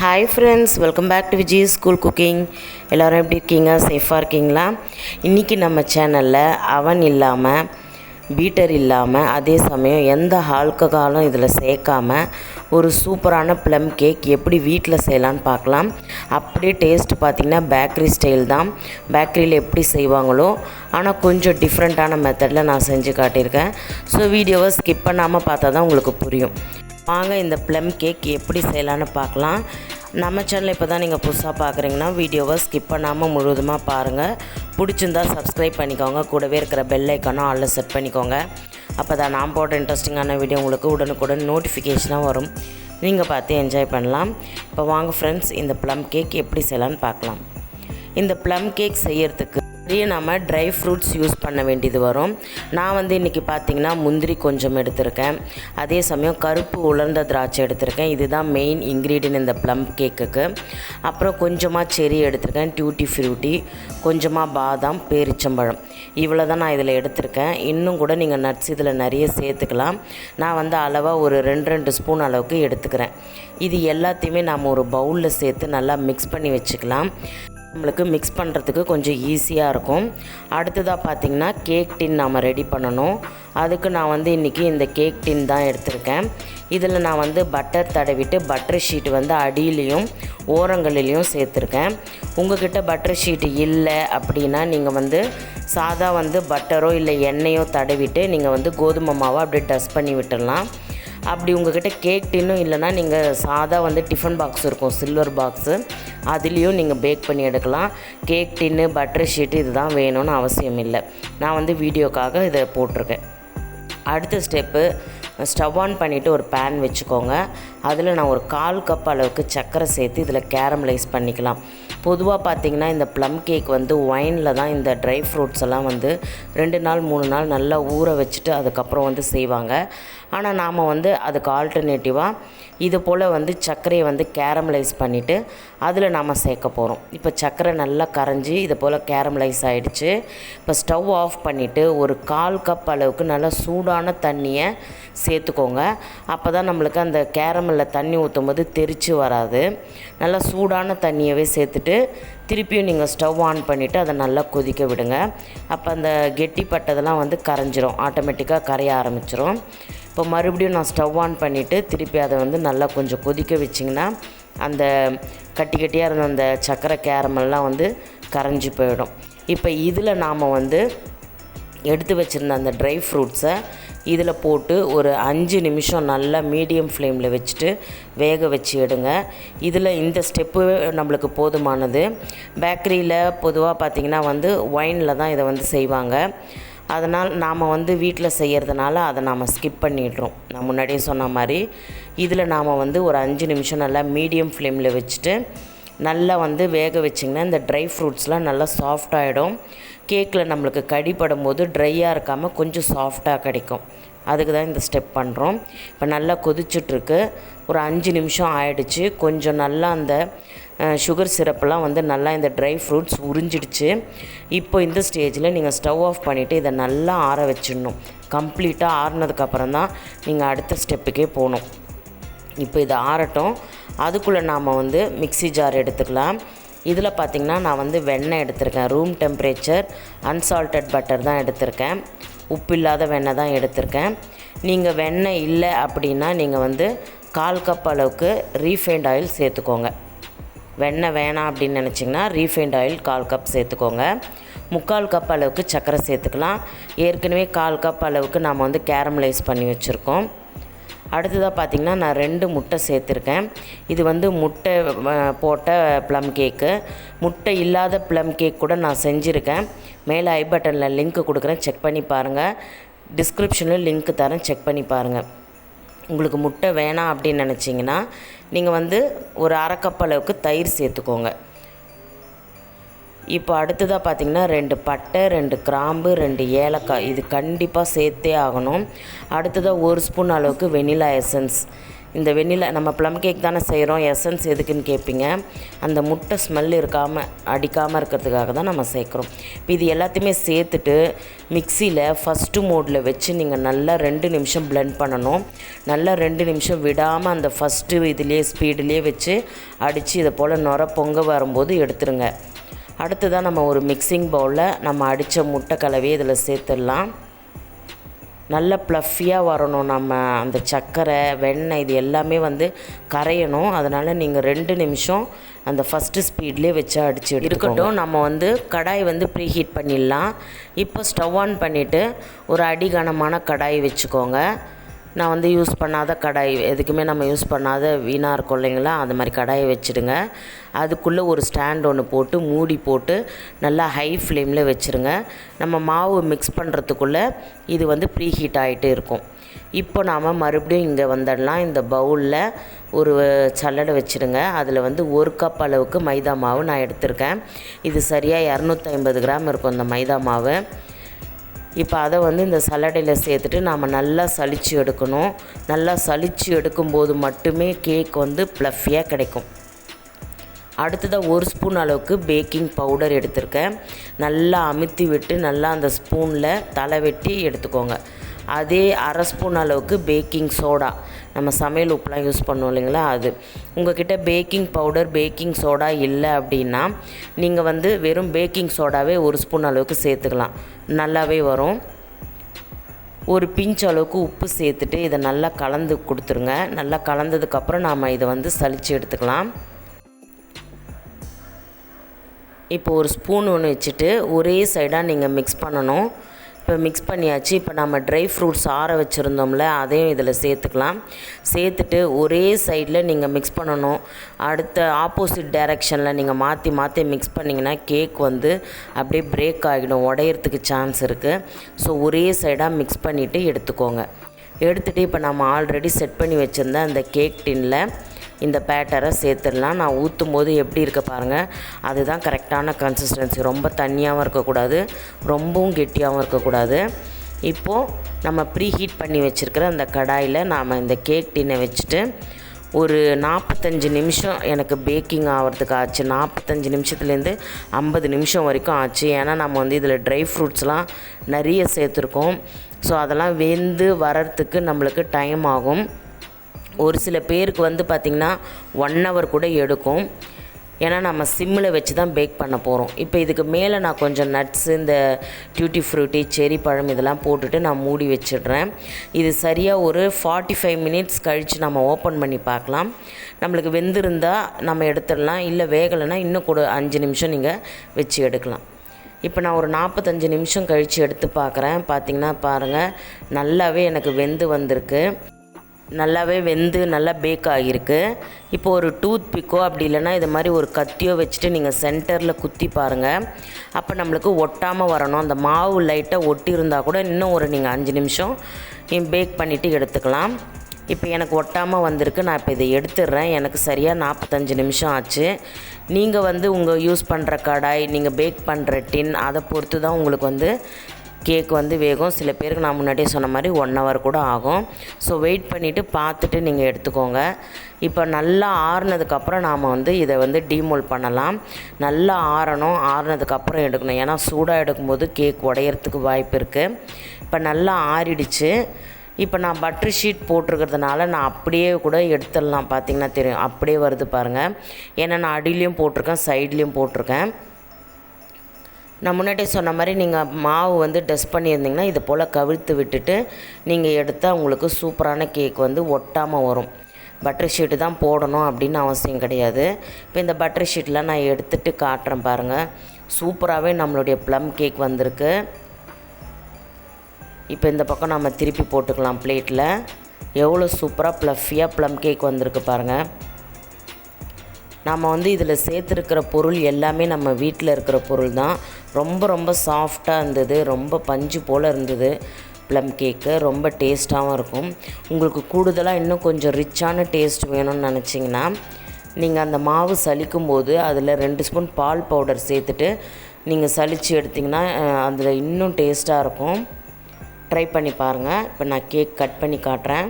Hi friends welcome back to Vijay school cooking எல்லோரும் எப்படி இருக்கீங்க? சேஃபாக இருக்கீங்களா? இன்றைக்கி நம்ம சேனலில் அவன் இல்லாமல் பீட்டர் இல்லாமல் அதே சமயம் எந்த ஆல்கஹாலும் இதில் சேர்க்காம ஒரு சூப்பரான ப்ளம் கேக் எப்படி வீட்டில் செய்யலான்னு பார்க்கலாம். அப்படியே டேஸ்ட் பார்த்திங்கன்னா பேக்கரி ஸ்டைல் தான். பேக்கரியில் எப்படி செய்வாங்களோ ஆனால் கொஞ்சம் டிஃப்ரெண்ட்டான மெத்தடில் நான் செஞ்சு காட்டியிருக்கேன். ஸோ வீடியோவை ஸ்கிப் பண்ணாமல் பார்த்தா தான் உங்களுக்கு புரியும். வாங்க இந்த ப்ளம் கேக் எப்படி செய்யலான்னு பார்க்கலாம். நம்ம சேனல் இப்போ தான் நீங்கள் புதுசாக பார்க்குறீங்கன்னா வீடியோவை ஸ்கிப் பண்ணாமல் முழுவதுமாக பாருங்கள் பிடிச்சிருந்தா சப்ஸ்கிரைப் பண்ணிக்கோங்க. கூடவே இருக்கிற பெல் ஐக்கானும் ஆளில் செட் பண்ணிக்கோங்க. அப்போ தான் நான் போடுற இன்ட்ரெஸ்டிங்கான வீடியோ உங்களுக்கு உடனுக்குடன் நோட்டிஃபிகேஷனாக வரும். நீங்கள் பார்த்து என்ஜாய் பண்ணலாம். இப்போ வாங்க ஃப்ரெண்ட்ஸ் இந்த ப்ளம் கேக் எப்படி செய்யலான்னு பார்க்கலாம். இந்த ப்ளம் கேக் செய்யறதுக்கு நிறைய நம்ம ட்ரை ஃப்ரூட்ஸ் யூஸ் பண்ண வேண்டியது வரும். நான் வந்து இன்றைக்கி பார்த்தீங்கன்னா முந்திரி கொஞ்சம் எடுத்திருக்கேன். அதே சமயம் கருப்பு உலர்ந்த திராட்சை எடுத்திருக்கேன். இதுதான் மெயின் இன்க்ரீடியன்ட் இந்த ப்ளம் கேக்குக்கு அப்புறம் கொஞ்சமாக செரி எடுத்திருக்கேன். டியூட்டி ஃப்ரூட்டி கொஞ்சமாக பாதாம் பேரிச்சம்பழம். இவ்வளோ தான் நான் இதில் எடுத்திருக்கேன். இன்னும் கூட நீங்கள் நட்ஸ் இதில் நிறைய சேர்த்துக்கலாம். நான் வந்து அளவாக ஒரு ரெண்டு ரெண்டு ஸ்பூன் அளவுக்கு எடுத்துக்கிறேன். இது எல்லாத்தையுமே நாம் ஒரு பவுலில் சேர்த்து நல்லா மிக்ஸ் பண்ணி வச்சுக்கலாம். நம்மளுக்கு மிக்ஸ் பண்ணுறதுக்கு கொஞ்சம் ஈஸியாக இருக்கும். அடுத்ததாக பார்த்திங்கன்னா கேக் டின் நாம் ரெடி பண்ணணும். அதுக்கு நான் வந்து இன்றைக்கி இந்த கேக் டின் தான் எடுத்திருக்கேன். இதில் நான் வந்து பட்டர் தடவிட்டு பட்டர் ஷீட் வந்து அடியிலையும் ஓரங்களிலையும் சேர்த்துருக்கேன். உங்ககிட்ட பட்டர் ஷீட் இல்லை அப்படின்னா நீங்கள் வந்து சாதா வந்து பட்டரோ இல்லை எண்ணெயோ தடவிட்டு நீங்கள் வந்து கோதுமை மாவை அப்படியே டஸ்ட் பண்ணி விட்டுடலாம். அப்படி உங்ககிட்ட கேக் டின்னும் இல்லைன்னா நீங்கள் சாதா வந்து டிஃபன் பாக்ஸ் இருக்கும் சில்வர் பாக்ஸு அதுலேயும் நீங்கள் பேக் பண்ணி எடுக்கலாம். கேக் டின்னு பட்டர் ஷீட்டு இதுதான் வேணும்னு அவசியம் இல்லை. நான் வந்து வீடியோக்காக இதை போட்டிருக்கேன். அடுத்த ஸ்டெப்பு ஸ்டவ் ஆன் பண்ணிவிட்டு ஒரு பேன் வச்சுக்கோங்க. அதில் நான் ஒரு கால் கப் அளவுக்கு சர்க்கரை சேர்த்து இதில் கேரமலைஸ் பண்ணிக்கலாம். பொதுவாக பார்த்திங்கன்னா இந்த ப்ளம் கேக் வந்து ஒயினில் தான் இந்த ட்ரை ஃப்ரூட்ஸ் எல்லாம் வந்து ரெண்டு நாள் மூணு நாள் நல்லா ஊற வச்சுட்டு அதுக்கப்புறம் வந்து செய்வாங்க. ஆனால் நாம் வந்து அதுக்கு ஆல்டர்னேட்டிவாக இது போல் வந்து சர்க்கரையை வந்து கேரமலைஸ் பண்ணிவிட்டு அதில் நாம் சேர்க்க போகிறோம் இப்போ சர்க்கரை நல்லா கரைஞ்சி இது போல் கேரமலைஸ் ஆகிடுச்சு இப்போ ஸ்டவ் ஆஃப் பண்ணிவிட்டு ஒரு கால் கப் அளவுக்கு நல்லா சூடான தண்ணியை சேர்த்துக்கோங்க. அப்போ தான் நம்மளுக்கு அந்த கேரமலில் தண்ணி ஊற்றும் போது தெரிச்சு வராது. நல்லா சூடான தண்ணியவே சேர்த்துட்டு திருப்பியும் நீங்கள் ஸ்டவ் ஆன் பண்ணிவிட்டு அதை நல்லா கொதிக்க விடுங்க. அப்போ அந்த கெட்டிப்பட்டதெல்லாம் வந்து கரைஞ்சிரும். ஆட்டோமேட்டிக்காக கரைய ஆரம்பிச்சிரும். இப்போ மறுபடியும் நான் ஸ்டவ் ஆன் பண்ணிவிட்டு திருப்பி அதை வந்து நல்லா கொஞ்சம் கொதிக்க வச்சிங்கன்னா அந்த கட்டி கட்டியாக இருந்த அந்த சக்கரை கேரமெல்லாம் வந்து கரைஞ்சி போயிடும். இப்போ இதில் நாம் வந்து எடுத்து வச்சுருந்த அந்த ட்ரை ஃப்ரூட்ஸை இதில் போட்டு ஒரு அஞ்சு நிமிஷம் நல்லா மீடியம் ஃப்ளேமில் வச்சுட்டு வேக வச்சு எடுங்க. இதில் இந்த ஸ்டெப்பு நம்மளுக்கு போதுமானது. பேக்கரியில் பொதுவாக பார்த்திங்கன்னா வந்து ஒயினில் தான் இதை வந்து செய்வாங்க. அதனால் நாம் வந்து வீட்டில் செய்கிறதுனால அதை நாம் ஸ்கிப் பண்ணிடுறோம். நான் முன்னாடியே சொன்ன மாதிரி இதில் நாம் வந்து ஒரு அஞ்சு நிமிஷம் நல்லா மீடியம் ஃப்ளேமில் வச்சுட்டு நல்லா வந்து வேக வச்சிங்கன்னா இந்த ட்ரை ஃப்ரூட்ஸ்லாம் நல்லா சாஃப்டாகிடும் கேக்கில் நம்மளுக்கு கடிப்படும் போது ட்ரையாக இருக்காமல் கொஞ்சம் சாஃப்டாக கிடைக்கும். அதுக்கு தான் இந்த ஸ்டெப் பண்ணுறோம் இப்போ நல்லா கொதிச்சுட்ருக்கு. ஒரு அஞ்சு நிமிஷம் ஆயிடுச்சு. கொஞ்சம் நல்லா அந்த சுகர் சிரப்பெல்லாம் வந்து நல்லா இந்த ட்ரை ஃப்ரூட்ஸ் உறிஞ்சிடுச்சு. இப்போ இந்த ஸ்டேஜில் நீங்கள் ஸ்டவ் ஆஃப் பண்ணிவிட்டு இதை நல்லா ஆற வச்சிடணும். கம்ப்ளீட்டாக ஆறுனதுக்கப்புறம் தான் நீங்கள் அடுத்த ஸ்டெப்புக்கே போகணும். இப்போ இதை ஆறட்டும். அதுக்குள்ளே நாம் வந்து மிக்சி ஜார் எடுத்துக்கலாம். இதில் பார்த்திங்கன்னா நான் வந்து வெண்ணெய் எடுத்திருக்கேன். ரூம் டெம்பரேச்சர் அன்சால்டட் பட்டர் தான் எடுத்திருக்கேன். உப்பு இல்லாத வெண்ணெய் தான் எடுத்திருக்கேன். நீங்கள் வெண்ணெய் இல்லை அப்படின்னா நீங்கள் வந்து கால் கப் அளவுக்கு ரீஃபைண்ட் ஆயில் சேர்த்துக்கோங்க. வெண்ணெய் வேணாம் அப்படின்னு நினச்சிங்கன்னா ரீஃபைண்ட் ஆயில் கால் கப் சேர்த்துக்கோங்க. முக்கால் கப் அளவுக்கு சர்க்கரை சேர்த்துக்கலாம். ஏற்கனவே கால் கப் அளவுக்கு நாம் வந்து கேரமலைஸ் பண்ணி வச்சுருக்கோம். அடுத்ததாக பார்த்திங்கன்னா நான் ரெண்டு முட்டை சேர்த்துருக்கேன். இது வந்து முட்டை போட்ட ப்ளம் கேக்கு முட்டை இல்லாத ப்ளம் கேக் கூட நான் செஞ்சுருக்கேன். மேலே ஐ பட்டனில் லிங்க்கு கொடுக்குறேன். செக் பண்ணி பாருங்கள் டிஸ்கிரிப்ஷனில் லிங்க் தரேன். செக் பண்ணி பாருங்கள் உங்களுக்கு முட்டை வேணாம் அப்படின்னு நினச்சிங்கன்னா நீங்கள் வந்து ஒரு அரைக்கப்பளவுக்கு அளவுக்கு தயிர் சேர்த்துக்கோங்க. இப்போ அடுத்ததாக பார்த்திங்கன்னா ரெண்டு பட்டை ரெண்டு கிராம்பு ரெண்டு ஏலக்காய். இது கண்டிப்பாக சேர்த்தே ஆகணும். அடுத்ததாக ஒரு ஸ்பூன் அளவுக்கு வெனிலா எசன்ஸ். இந்த வெண்ணிலா நம்ம ப்ளம் கேக் தானே செய்கிறோம் எசன்ஸ் எதுக்குன்னு கேட்பீங்க அந்த முட்டை ஸ்மெல் இருக்காமல் அடிக்காமல் இருக்கிறதுக்காக தான் நம்ம சேர்க்குறோம். இப்போ இது எல்லாத்தையுமே சேர்த்துட்டு மிக்சியில் ஃபஸ்ட்டு மோடில் வச்சு நீங்கள் நல்லா ரெண்டு நிமிஷம் ப்ளெண்ட் பண்ணணும். நல்லா ரெண்டு நிமிஷம் விடாமல் அந்த ஃபஸ்ட்டு இதுலேயே ஸ்பீடுலேயே வச்சு அடித்து இதை போல் நுர பொங்க வரும்போது எடுத்துருங்க. அடுத்ததாக நம்ம ஒரு மிக்சிங் பவுலில் நம்ம அடித்த முட்டை கலவையை இதில் சேர்த்துடலாம். நல்ல ப்ளஃபியாக வரணும் நம்ம அந்த சர்க்கரை வெண்ணெய் இது எல்லாமே வந்து கரையணும். அதனால் நீங்கள் ரெண்டு நிமிஷம் அந்த ஃபஸ்ட்டு ஸ்பீட்லேயே வச்சு அடிச்சு இருக்கட்டும் நம்ம வந்து கடாய் வந்து ப்ரீ ஹீட் பண்ணிடலாம். இப்போ ஸ்டவ் ஆன் பண்ணிவிட்டு ஒரு அடிகனமான கடாய் வச்சுக்கோங்க. நான் வந்து யூஸ் பண்ணாத கடாய் எதுக்குமே நம்ம யூஸ் பண்ணாத வீணாக இருக்கும் இல்லைங்களா? அந்த மாதிரி கடாயை வச்சுடுங்க. அதுக்குள்ளே ஒரு ஸ்டாண்ட் ஒன்று போட்டு மூடி போட்டு நல்லா ஹை ஃப்ளேமில் வச்சுருங்க. நம்ம மாவு மிக்ஸ் பண்ணுறதுக்குள்ளே இது வந்து ப்ரீ ஹீட் ஆகிட்டு இருக்கும். இப்போ நாம் மறுபடியும் இங்கே வந்துடலாம். இந்த பவுலில் ஒரு சல்லடை வச்சுருங்க. அதில் வந்து ஒரு கப் அளவுக்கு மைதா மாவு நான் எடுத்திருக்கேன். இது சரியாக இரநூத்தி ஐம்பது கிராம் இருக்கும் இந்த மைதா மாவு. இப்போ அதை வந்து இந்த சல்லடையில் சேர்த்துட்டு நாம் நல்லா சளிச்சு எடுக்கணும். நல்லா சளிச்சு எடுக்கும்போது மட்டுமே கேக் வந்து ப்ளஃபியாக கிடைக்கும். அடுத்ததாக ஒரு ஸ்பூன் அளவுக்கு பேக்கிங் பவுடர் எடுத்திருக்கேன். நல்லா அமுத்தி விட்டு நல்லா அந்த ஸ்பூனில் தலை வெட்டி எடுத்துக்கோங்க. அதே அரை ஸ்பூன் அளவுக்கு பேக்கிங் சோடா நம்ம சமையல் உப்புலாம் யூஸ் பண்ணுவோம் இல்லைங்களா? அது. உங்ககிட்ட பேக்கிங் பவுடர் பேக்கிங் சோடா இல்லை அப்படின்னா நீங்கள் வந்து வெறும் பேக்கிங் சோடாவே ஒரு ஸ்பூன் அளவுக்கு சேர்த்துக்கலாம். நல்லாவே வரும். ஒரு பிஞ்ச் அளவுக்கு உப்பு சேர்த்துட்டு இதை நல்லா கலந்து கொடுத்துருங்க. நல்லா கலந்ததுக்கப்புறம் நாம் இதை வந்து சளிச்சு எடுத்துக்கலாம். இப்போ ஒரு ஸ்பூன் ஒன்று வச்சுட்டு ஒரே சைடாக நீங்கள் மிக்ஸ் பண்ணணும். இப்போ மிக்ஸ் பண்ணியாச்சு. இப்போ நம்ம ட்ரை ஃப்ரூட்ஸ் ஆற வச்சுருந்தோம்ல அதையும் இதில் சேர்த்துக்கலாம். சேர்த்துட்டு ஒரே சைடில் நீங்கள் மிக்ஸ் பண்ணணும். அடுத்த ஆப்போசிட் டைரெக்ஷனில் நீங்கள் மாற்றி மாற்றி மிக்ஸ் பண்ணிங்கன்னா கேக் வந்து அப்படியே பிரேக் ஆகிடும். உடையிறதுக்கு சான்ஸ் இருக்குது ஸோ ஒரே சைடாக மிக்ஸ் பண்ணிவிட்டு எடுத்துக்கோங்க. எடுத்துகிட்டு இப்போ நம்ம ஆல்ரெடி செட் பண்ணி வச்சுருந்த அந்த கேக் டின்னில் இந்த பேட்டரை சேர்த்துடலாம். நான் ஊற்றும் போது எப்படி இருக்க பாருங்கள் அதுதான் கரெக்டான கன்சிஸ்டன்சி ரொம்ப தண்ணியாகவும் இருக்கக்கூடாது. ரொம்பவும் கெட்டியாகவும் இருக்கக்கூடாது. இப்போது நம்ம ப்ரீ ஹீட் பண்ணி வச்சுருக்கிற அந்த கடாயில் நாம் இந்த கேக் டின்னை வச்சுட்டு ஒரு நாற்பத்தஞ்சு நிமிஷம் எனக்கு பேக்கிங் ஆகிறதுக்கு ஆச்சு. நாற்பத்தஞ்சு நிமிஷத்துலேருந்து ஐம்பது நிமிஷம் வரைக்கும் ஆச்சு. ஏன்னா நம்ம வந்து இதில் ட்ரை ஃப்ரூட்ஸ்லாம் நிறைய சேர்த்துருக்கோம். ஸோ அதெல்லாம் வெந்து வர்றதுக்கு நம்மளுக்கு டைம் ஆகும். ஒரு சில பேருக்கு வந்து பார்த்திங்கன்னா ஒன் ஹவர் கூட எடுக்கும். ஏன்னா நம்ம சிம்மில் வச்சு தான் பேக் பண்ண போகிறோம் இப்போ இதுக்கு மேலே நான் கொஞ்சம் நட்ஸு இந்த டியூட்டி ஃப்ரூட்டி செரி பழம் இதெல்லாம் போட்டுட்டு நான் மூடி வச்சிடுறேன். இது சரியாக ஒரு ஃபார்ட்டி ஃபைவ் மினிட்ஸ் கழித்து நம்ம ஓப்பன் பண்ணி பார்க்கலாம். நம்மளுக்கு வெந்திருந்தால் நம்ம எடுத்துடலாம். இல்லை வேகலைன்னா இன்னும் கூட அஞ்சு நிமிஷம் நீங்கள் வச்சு எடுக்கலாம். இப்போ நான் ஒரு நாற்பத்தஞ்சு நிமிஷம் கழித்து எடுத்து பார்க்குறேன். பார்த்திங்கன்னா பாருங்கள் நல்லாவே எனக்கு வெந்து வந்திருக்கு. நல்லாவே வெந்து நல்லா பேக் ஆகியிருக்கு. இப்போ ஒரு டூத் பிக்கோ அப்படி இல்லைன்னா இது மாதிரி ஒரு கத்தியோ வச்சுட்டு நீங்கள் சென்டரில் குத்தி பாருங்கள் அப்போ நம்மளுக்கு ஒட்டாமல் வரணும். அந்த மாவு லைட்டாக ஒட்டி இருந்தால் கூட இன்னும் ஒரு நீங்கள் அஞ்சு நிமிஷம் பேக் பண்ணிவிட்டு எடுத்துக்கலாம். இப்போ எனக்கு ஒட்டாமல் வந்திருக்கு. நான் இப்போ இதை எடுத்துடுறேன். எனக்கு சரியாக நாற்பத்தஞ்சு நிமிஷம் ஆச்சு. நீங்கள் வந்து உங்கள் யூஸ் பண்ணுற கடாய் நீங்கள் பேக் பண்ணுற டின் அதை பொறுத்து தான் உங்களுக்கு வந்து கேக் வந்து வேகும். சில பேருக்கு நான் முன்னாடியே சொன்ன மாதிரி ஒன் ஹவர் கூட ஆகும். ஸோ வெயிட் பண்ணிவிட்டு பார்த்துட்டு நீங்கள் எடுத்துக்கோங்க. இப்போ நல்லா ஆறுனதுக்கப்புறம் நாம் வந்து இதை வந்து டீமோல் பண்ணலாம். நல்லா ஆறணும். ஆறுனதுக்கப்புறம் எடுக்கணும். ஏன்னா சூடாக எடுக்கும்போது கேக் உடையறதுக்கு வாய்ப்பு இருக்குது இப்போ நல்லா ஆறிடுச்சு. இப்போ நான் பட்ரு ஷீட் போட்டிருக்கிறதுனால நான் அப்படியே கூட எடுத்துடலாம். பார்த்தீங்கன்னா தெரியும். அப்படியே வருது பாருங்கள் ஏன்னா நான் அடியிலையும் போட்டிருக்கேன் சைட்லேயும் போட்டிருக்கேன். நான் முன்னாடியே சொன்ன மாதிரி நீங்கள் மாவு வந்து டஸ்ட் பண்ணியிருந்தீங்கன்னா இது போல் கவிழ்த்து விட்டுட்டு நீங்கள் எடுத்தால் உங்களுக்கு சூப்பரான கேக் வந்து ஒட்டாமல் வரும். பட்டர் ஷீட்டு தான் போடணும் அப்படின்னு அவசியம் கிடையாது. இப்போ இந்த பட்டர் ஷீட்டில் நான் எடுத்துகிட்டு காட்டுறேன் பாருங்கள் சூப்பராகவே நம்மளுடைய ப்ளம் கேக் வந்திருக்கு. இப்போ இந்த பக்கம் நம்ம திருப்பி போட்டுக்கலாம் பிளேட்டில் எவ்வளோ சூப்பராக ப்ளஃபியாக ப்ளம் கேக் வந்திருக்கு பாருங்கள் நம்ம வந்து இதில் சேர்த்துருக்கிற பொருள் எல்லாமே நம்ம வீட்டில் இருக்கிற பொருள் தான். ரொம்ப ரொம்ப சாஃப்டாக இருந்தது. ரொம்ப பஞ்சு போல் இருந்தது. ப்ளம் கேக்கு ரொம்ப டேஸ்ட்டாகவும் இருக்கும். உங்களுக்கு கூடுதலாக இன்னும் கொஞ்சம் ரிச்சான டேஸ்ட் வேணும்னு நினச்சிங்கன்னா நீங்கள் அந்த மாவு சலிக்கும் போது அதில் ரெண்டு ஸ்பூன் பால் பவுடர் சேர்த்துட்டு நீங்கள் சலித்து எடுத்திங்கன்னா அதில் இன்னும் டேஸ்ட்டாக இருக்கும். ட்ரை பண்ணி பாருங்கள் இப்போ நான் கேக் கட் பண்ணி காட்டுறேன்.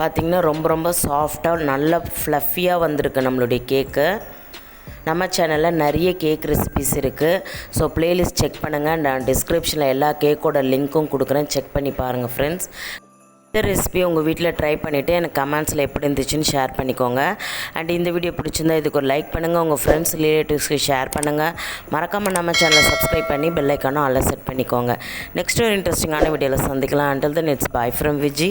பார்த்திங்கன்னா ரொம்ப ரொம்ப சாஃப்டாக நல்ல ஃப்ளஃபியாக வந்திருக்கு நம்மளுடைய கேக்கு நம்ம சேனலில் நிறைய கேக் ரெசிபிஸ் இருக்குது ஸோ ப்ளேலிஸ்ட் செக் பண்ணுங்கள் நான் டிஸ்கிரிப்ஷனில் எல்லா கேக்கோட லிங்க்கும் கொடுக்குறேன். செக் பண்ணி பாருங்கள் ஃப்ரெண்ட்ஸ் இந்த ரெசிபி உங்கள் வீட்டில் ட்ரை பண்ணிவிட்டு எனக்கு கமெண்ட்ஸில் எப்படி இருந்துச்சுன்னு ஷேர் பண்ணிக்கோங்க. அண்ட் இந்த வீடியோ பிடிச்சிருந்தா இதுக்கு ஒரு லைக் பண்ணுங்கள் உங்கள் ஃப்ரெண்ட்ஸ் ரிலேட்டிவ்ஸ்க்கு ஷேர் பண்ணுங்கள் மறக்காமல் நம்ம சேனலை சப்ஸ்கிரைப் பண்ணி பெல்லைக்கானும் அல்ல செட் பண்ணிக்கோங்க. நெக்ஸ்ட் ஒரு இன்ட்ரெஸ்டிங்கான வீடியோவில் சந்திக்கலாம். Until then it's bye from Viji